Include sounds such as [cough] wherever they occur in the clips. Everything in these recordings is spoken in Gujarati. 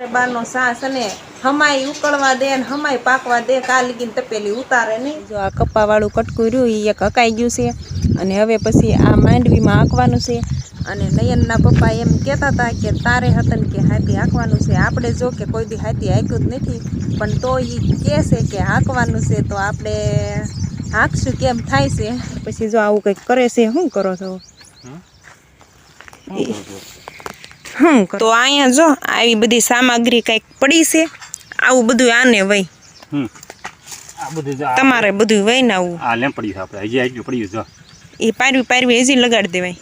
બારનો સાસ અને હમાય ઉકળવા દે ને હમાય પાકવા દે કાલ લગીને તપેલી ઉતારે નહીં. જો આ કપ્પાવાળું કટકું રહ્યું એ એક હકાઈ ગયું છે. અને હવે પછી આ માંડવીમાં હાંકવાનું છે. અને નયનના પપ્પા એમ કહેતા હતા કે તારે હતન કે હાથી હાંકવાનું છે. આપણે જો કે કોઈ દી હાથી હાંક્યું જ નથી. પણ તો એ કહે છે કે હાંકવાનું છે તો આપણે હાંકશું કેમ થાય છે? પછી જો આવું કંઈક કરે છે શું કરો છો? હમ તો અહીંયા જો આવી બધી સામગ્રી કંઈક પડી છે. આવું બધું આને વય હમ. આ બધું જો આ- તમારે બધું વય ને આવું. આ લેમ પડ્યું આપણે. હજી આટલું પડ્યું જો. એ પારવી પારવી હજી લગાડી દેવાય.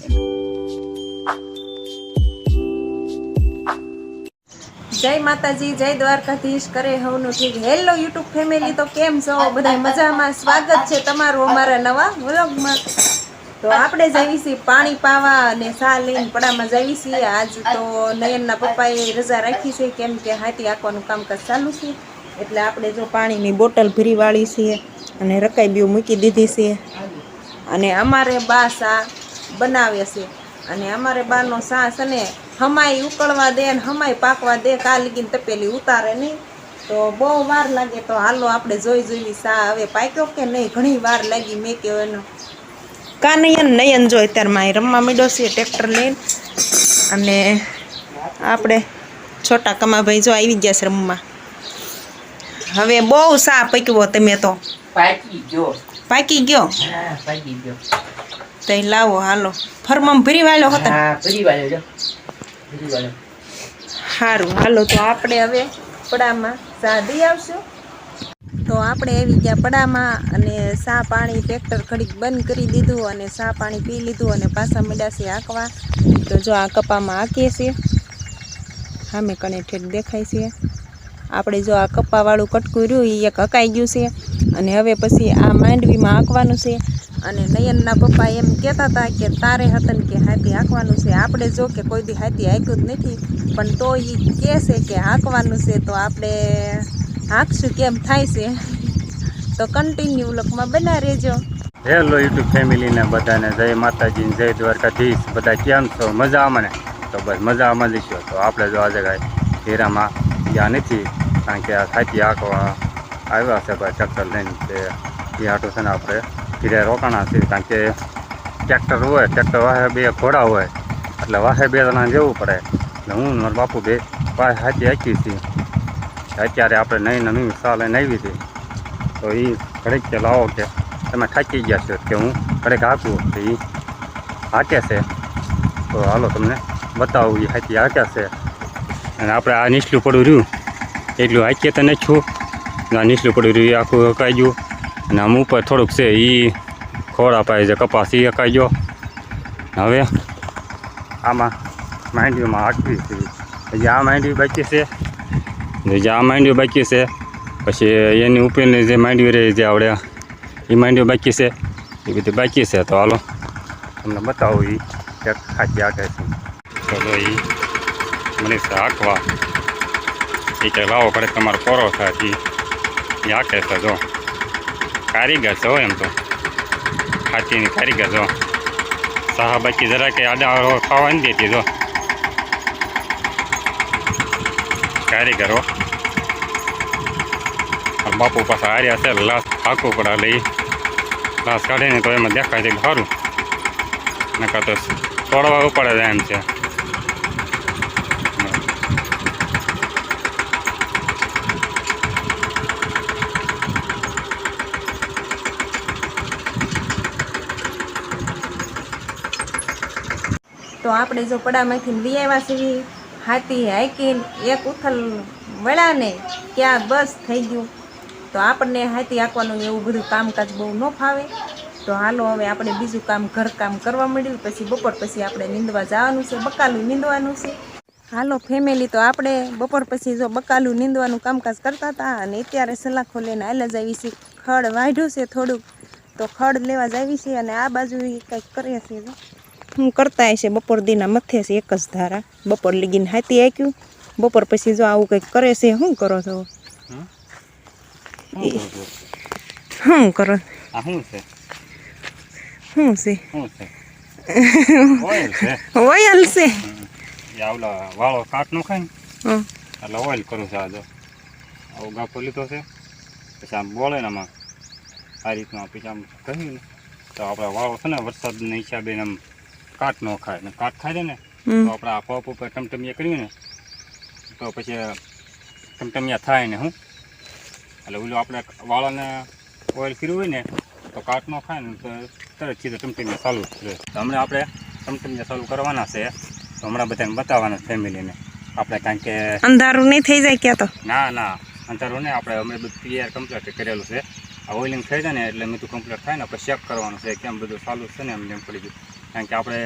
જય માતાજી જય દ્વારકાધીશ કરે હવનું ઠીક. હેલો યુટ્યુબ ફેમિલી તો કેમ છો? બધા મજામાં? સ્વાગત છે તમારું અમારા નવા વ્લોગમાં તો આપણે જઈએ છીએ પાણી, પાવા અને સા લઈને પડામાં જઈએ છીએ. આજ તો નયનના પપ્પાએ રજા રાખી છે કેમ કે હાથી આંકવાનું કામકાજ ચાલુ છે. એટલે આપણે જો પાણીની બોટલ ભરી વાળી છે અને રકાઈ બીઓ મૂકી દીધી છે. અને અમારે બા સા બનાવે છે. અને અમારે બાનો સાસ અને હમાય ઉકળવા દે ને હમાય પાકવા દે કાલગીને તપેલી ઉતારે નહીં. તો બહુ વાર લાગે તો હાલો આપણે જોઈ જોઈ સા હવે પાક્યો કે નહીં? ઘણી વાર લાગી મેં કહ્યું એનો. કા નયન જો અત્યારમાં અહીં રમવા માંડ્યો છે ટ્રેક્ટર લઈને. અને આપણે છોટા કમાભાઈ જો આવી ગયા છે રમવા. હવે બહુ સા પક્યો તમે તો. પાકી ગયો. પાકી ગયો? પાકી ગયો. તઈ લાવો હાલો. ફરમમ ભરી વાળો હતો વાળો જો. વાળો. સારું હાલો તો આપણે હવે પડામાં સાધી આવશું. તો આપણે આવી ગયા પડામાં અને સા પાણી ટ્રેક્ટર ઘડીક બંધ કરી દીધું અને સા પાણી પી લીધું અને પાછા મળ્યા છે આંકવા. તો જો આ કપામાં આંકીએ છીએ. સામે કણે ઠેઠ દેખાય છે. આપણે જો આ કપ્પાવાળું કટકું રહ્યું એ એક હકાઈ ગયું છે. અને હવે પછી આ માંડવીમાં આંકવાનું છે. અને નયનના પપ્પા એમ કહેતા હતા કે તારે હતન કે હાથી હાંકવાનું છે. આપણે જો કે કોઈ દી હાથી હાંક્યું જ નથી. પણ તો એ કહે છે કે હાંકવાનું છે તો આપણે હાંકશું કેમ થાય છે? તો કન્ટિન્યુ લોકમાં બના રહેજો. હેલો યુટ્યુબ ફેમિલીને બધાને જય માતાજી, જય દ્વારકાધીશ. બધા કેમ છો? મજા ને? તો બસ મજા આમાં છો તો આપણે જો આજે કાંઈ ફેરામાં ગયા નથી, કારણ કે આ સાચી આંકવા આવ્યા છે ભાઈ ટ્રેક્ટર લઈને તે એ આટો છે ને આપણે ફીરે રોકાણા છે કારણ કે ટ્રેક્ટર હોય ટ્રેક્ટર વાહે બે ઘોડા હોય. એટલે વાહે બે જણા જવું પડે. એટલે હું મારા બાપુ બે વાહે સાચી આંકી છીએ. અત્યારે આપણે નવી નવી લઈને આવી હતી. તો એ ઘડીક કે લાવો કે તમે થાકી ગયા છો કે હું ઘડીક હાંકું તો એ હાકે છે. તો હાલો તમને બતાવું એ હાથી હાકે છે. અને આપણે આ નીચલું પડું રહ્યું. એટલું હાકીએ તો છું આ નીચલું પડું રહ્યું એ આખું હકાઈ ગયું. અને આમ ઉપર થોડુંક છે એ ખોળ અપાય છે, કપાસ એ હકાઈ ગયો. હવે આમાં માંડવીમાં હાકવી છે. હજી આ માંડવી બાકી છે. જે આ માંડવી બાકી છે, પછી એની ઉપરની જે માંડવી રહી જે આવડે એ માંડવી બાકી છે એ બધી બાકી છે. તો હાલો, તમને બતાવું એ ક્યાંક ખાતી આગે છે. તો એ મને હાંકવા એ કંઈ લાવો પડે, તમારો કોરો થાય એ હાકે છે, જો. કારીગર છે હો એમ તો. ખાતીની કારીગર, જો. સાહા બાકી જરા કંઈ આડા ખાવા નથી દેતી, જો. કારીગરો આ બાપુ પાસે હાર્યા છે લાશ હાંકવું પડે એટલે એ લાશ કાઢે ને તો એમાં દેખાય છે કે સારું નકર તો તોડવા પડે છે એમ છે તો આપણે જો પડામાંથી લઈ આવ્યા છીએ. હાથી હાઈકીને એક ઉથલ વળાને ક્યાં બસ થઈ ગયું. તો આપણને હાથી હાંકવાનું એવું બધું કામકાજ બહુ ન ફાવે. તો હાલો હવે આપણે બીજું કામ ઘરકામ કરવા મળ્યું પછી બપોર પછી આપણે નીંદવા જવાનું છે, બકાલું નીંદવાનું છે. હાલો ફેમિલી તો આપણે બપોર પછી જો બકાલું નીંદવાનું કામકાજ કરતા હતા અને અત્યારે સલાખો લઈને જ આવી છે ખડ વાઢ્યું છે થોડુંક. તો ખડ લેવા જ આવી છે અને આ બાજુ કંઈક કરીએ છે જો. હું કરતા હશે? બપોર દીના મથે છે એક જ ધારા. બપોર લગીને હાથી આક્યું બપોર પછી જો આવું કંઈક કરે છે શું કરો છો? શું કરો આ શું છે? શું છે? શું છે? [laughs] ઓઇલ છે. વાળો કાટ નો. ખાય એટલે ઓઇલ કરું છું આ જો. આવો ગાફો લીધો છે. પછી આમ બોલે ને આમાં. આ રીતના પછી આમ કહ્યું તો આપણે વાળો છે ને વરસાદના હિસાબે આમ કાટ ન ખાય. ને કાટ ખાય છે ને તો આપણે આ પપ ઉપર ટમટમિયા કર્યું ને તો પછી ટમટમિયા થાય ને હું. એટલે ઓલું આપણે વાળાને ઓઇલ કર્યું હોય ને તો કાટ ન ખાય ને તો તરત સીધા ટમટમિયા ચાલુ જ રહે. હમણાં આપણે ટમટમિયા ચાલુ કરવાના છે તો હમણાં બધાને બતાવવાના ફેમિલીને આપણે કારણ કે અંધારું નહીં થઈ જાય ક્યાં તો? ના ના. અંધારું નહીં આપણે અમે બધું તૈયાર કમ્પ્લીટ કરેલું છે. આ ઓઇલિંગ થઈ જાય ને એટલે મેં તો કમ્પ્લીટ થાય ને આપણે ચેક કરવાનું છે કેમ બધું ચાલુ છે ને એમ એમ પડી ગયું. કારણ કે આપણે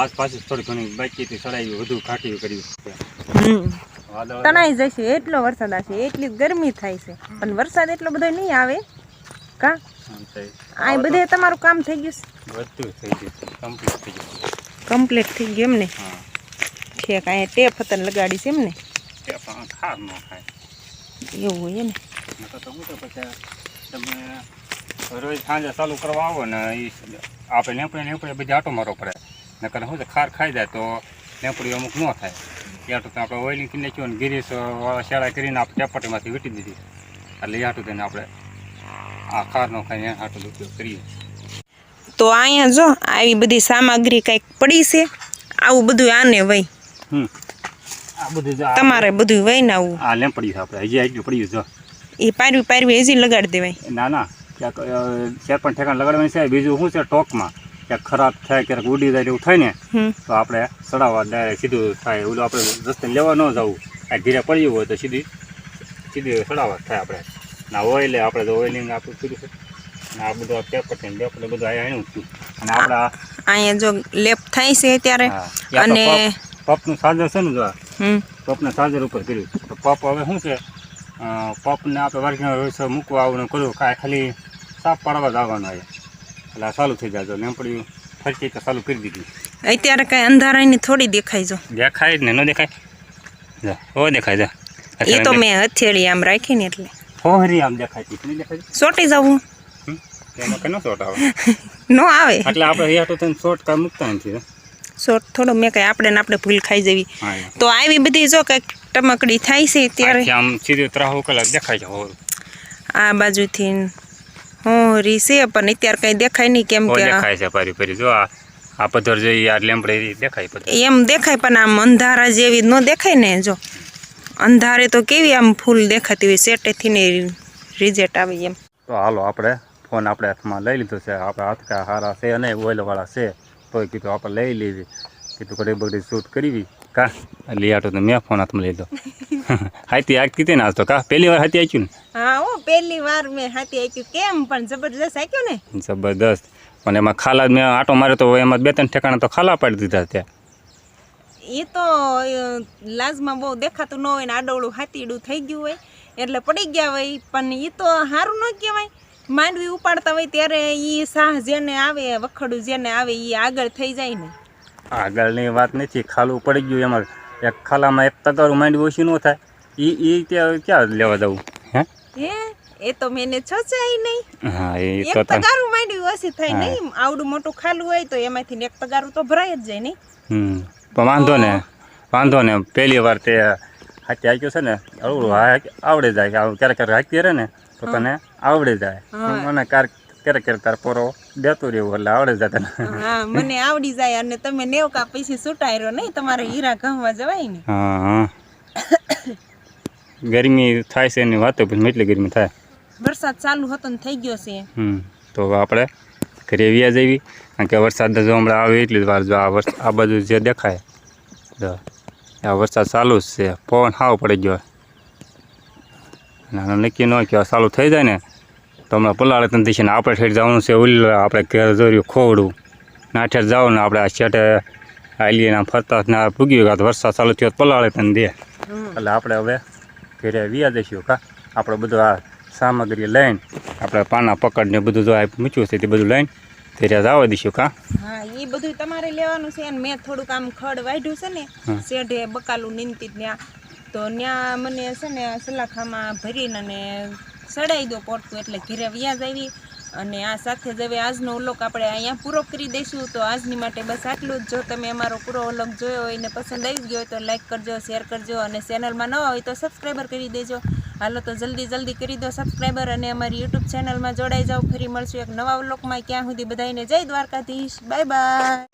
આસપાસ થોડી ઘણી બાઈકીથી ચડાવ્યું વધુ ઘાટી કર્યું. તણાઈ જશે એટલો વરસાદ આવશે એટલી જ ગરમી થાય છે. પણ વરસાદ એટલો બધો નહીં આવે. કા? આ બધે તમારું કામ થઈ ગયું બધું થઈ ગયું કમ્પ્લીટ થઈ ગયું કમ્પ્લીટ થઈ ગયું એમને ઠેક અહીંયા ટેપ હતા લગાડી છે એમને એવું હોય ને? તો પછી તમે રોજ સાંજે ચાલુ કરવા આવો ને એ આપણે લેપડે લેપડે બધી આટો મારો પડે. નકર શું છે ખાર ખાઈ જાય તો લેપડી અમુક ન થાય. ત્યાં તો આપણે ઓઇલિંગ કરી નાખ્યું અને ગિરીશ શેડા કરીને આપણે ચેપટીમાંથી વીટી દીધી. એટલે એ હાટું તેને આપણે આ ખારનો ખાઈ ખાઈને હાટું ઉપયોગ કરીએ. તો અહીંયા જો આવી બધી સામગ્રી કંઈક પડી છે. આવું બધું આને વય હમ. આ બધું તમારે બધું વય ને આવું. આ લેંપડી છે આપણે હજી એટલું પડ્યું જો એ પારવી પારવી હજી લગાડી દેવાય. ના ના. ક્યાંક ચાર પણ ઠેકાણ લગાડવાની છે. બીજું શું છે? ટોકમાં. ક્યાંક ખરાબ થાય ક્યારેક ઉડી જાય એવું થાય ને તો આપણે ચડાવવા ડાયરેક્ટ સીધું થાય. ઓલું આપણે રસ્તે લેવા ન જવું. આ ધીરે પડ્યું હોય તો સીધી સીધી ચડાવવા થાય આપણે. ના ઓઇલે આપણે તો ઓઇલિંગ આપણું કર્યું છે. આ બધું પેપર છે પેપર બધું અહીંયા એનું હતું થયું અને આપણા અહીંયા જો લેપ થાય છે અત્યારે હા, યા તો અને પપનું ચાર્જર છે ને જો આ, સાજર પપના ચાર્જર ઉપર કર્યું. તો પપ હવે શું છે? પપને આપણે વર્ગના રોજ મૂકવા આવવાનું કરું કાંઈ ખાલી સાફ પાડવા જ આવવાનું આવે એટલે આ ચાલુ થઈ જાય તો લેમ્પડી ફરતી તો ચાલુ કરી દીધી. અત્યારે કઈ અંધારાની થોડી દેખાય જો. દેખાય જ ને ન દેખાય? જા ઓ દેખાય જા. એ તો મેં હથેળી આમ રાખી ને એટલે હોહરી આમ દેખાય છે. નહીં દેખાય ચોટી જવું. હમ? એમાં કઈ ન શોટ આવે. [laughs] નો આવે. એટલે આપણે અહીંયા તો તને શોટ કાંઈ મૂકતા નથી શોર્ટ થોડો મેં કઈ આપણે ને આપણે ભૂલ ખાઈ જવી. હા એમ. તો આવી બધી જો કંઈક ટમકડી થાય છે ત્યારે આથી આમ સીધું ત્રાહુ કલાક દેખાય છે હોરું આ બાજુથી હોરી છે પણ અત્યારે કંઈ દેખાય નહીં કેમ કે દેખાય છે પારી પારી જો આ આ પથ્થર જોઈ આ લેમ્પડી દેખાય પથ્થર. એમ દેખાય પણ આમ અંધારા જેવી ન દેખાય ને જો. અંધારે તો કેવી આમ ફૂલ દેખાતી હોય સેટેથી ને રિઝલ્ટ આવે એમ. તો હાલો આપણે ફોન આપણે હાથમાં લઈ લીધો છે. આપણે હાથકા હારા છે અને ઓઇલવાળા છે. તોય કીધું આપણે લઈ લીધી કીધું ઘડી બગડી શૂટ કરવી. કા? લઈ આટો તો મેં ફોન હાથમાં લીધો હાથી આગ કીધી ને આજ તો કા? પહેલી વાર હાથી આક્યું હા ઓ પહેલી વાર મેં હાથી આપ્યું કેમ? પણ જબરદસ્ત આપ્યું ને? ને જબરદસ્ત પણ એમાં ખાલા મેં આટો માર્યો તો એમાં બે ત્રણ ઠેકાણા તો ખાલા પાડી દીધા ત્યાં. એ તો લાજમાં બહુ દેખાતું ન હોય ને આડોળું હાથીડું થઈ ગયું હોય. એટલે પડી ગયા હોય પણ એ તો સારું ન કહેવાય. માંડવી ઉપાડતા હોય ત્યારે એ સાહ જેને આવે વખડું જેને આવે એ આગળ થઈ જાય ને. આગળની વાત નથી ખાલું પડી ગયું એમાં. એક ખાલામાં એક તગારું માંડવી ઓછું ન થાય. એ એ ત્યાં ક્યાં લેવા જવું? હે? એ તો મેને છચાય નહીં. હા એ એક તો તગારું માંડવી ઓછી થાય નહીં. આવડું મોટું ખાલું હોય તો એમાંથી એક તગારું તો ભરાય જ જાય નહીં. હમ. પણ વાંધો ને વાંધો ને પહેલી વાર તે હાથી હાક્યું છે ને આવડું આવડે જાય. ક્યારેક ક્યારેક હાકી રહે ને તો તને આવડે જાય. મને ક્યારેક ક્યારેક ક્યારેક તાર પોરો દેતો રહેવું એટલે આવડે જતા હા મને આવડી જાય અને તમે નેવકા પછી સુટાઈ રહ્યો નહીં તમારે હીરા ઘઉંમાં જવાય ને. હા હા. ગરમી થાય છે એની વાતો પછી એટલી ગરમી થાય. વરસાદ ચાલુ હતો ને થઈ ગયો છે. હમ તો આપણે ઘરે વ્યા જવી કારણ કે વરસાદ જો હમણાં આવે એટલી જ વાર જો આ વર્ષ આ બધું જે દેખાય આ વરસાદ ચાલુ જ છે. પવન હાવ પડી ગયો. અને નક્કી ન કે ચાલુ થઈ જાય ને તો હમણાં પલાળે તને દેશે ને આપણે ઠેઠ જવાનું છે ઉલ્લ આપણે ઘેર જોર્યું ખોવડું. નાઠેર જાવ ને આપણે આ છેટે આમ ફરતા ને પૂગી ગયા તો વરસાદ ચાલુ થયો પલાળે તને દે. એટલે આપણે હવે ઘરે વ્યા દઈશું કા? આપણે બધું આ સામગ્રી લઈને આપણે પાના પકડ ને બધું જો મૂચ્યું છે તે બધું લઈને ઘરે જવા દઈશું કા? હા એ બધું તમારે લેવાનું છે અને મેં થોડુંક આમ ખડ વાઢ્યું છે ને. શેઢે બકાલું નીંદતી ત્યાં તો ત્યાં મને છે ને સલાખામાં ભરીને અને સડાઈ દો પડતું એટલે ઘરે વ્યાજ આવી અને આ સાથે જ હવે આજનો ઉલ્લોક આપણે અહીંયા પૂરો કરી દઈશું. તો આજની માટે બસ આટલું જ. જો તમે અમારો પૂરો વ્લોગ જોયો હોય ને પસંદ આવી ગયો હોય તો લાઈક કરજો શેર કરજો અને ચેનલમાં નવા હોય તો સબસ્ક્રાઈબર કરી દેજો. હાલો તો જલ્દી જલ્દી કરી દો સબસ્ક્રાઈબર અને અમારી યુટ્યુબ ચેનલમાં જોડાઈ જાઓ. ફરી મળશું એક નવા ઉલ્લોકમાં. ક્યાં સુધી બધાને જય દ્વારકાધીશ. Bye bye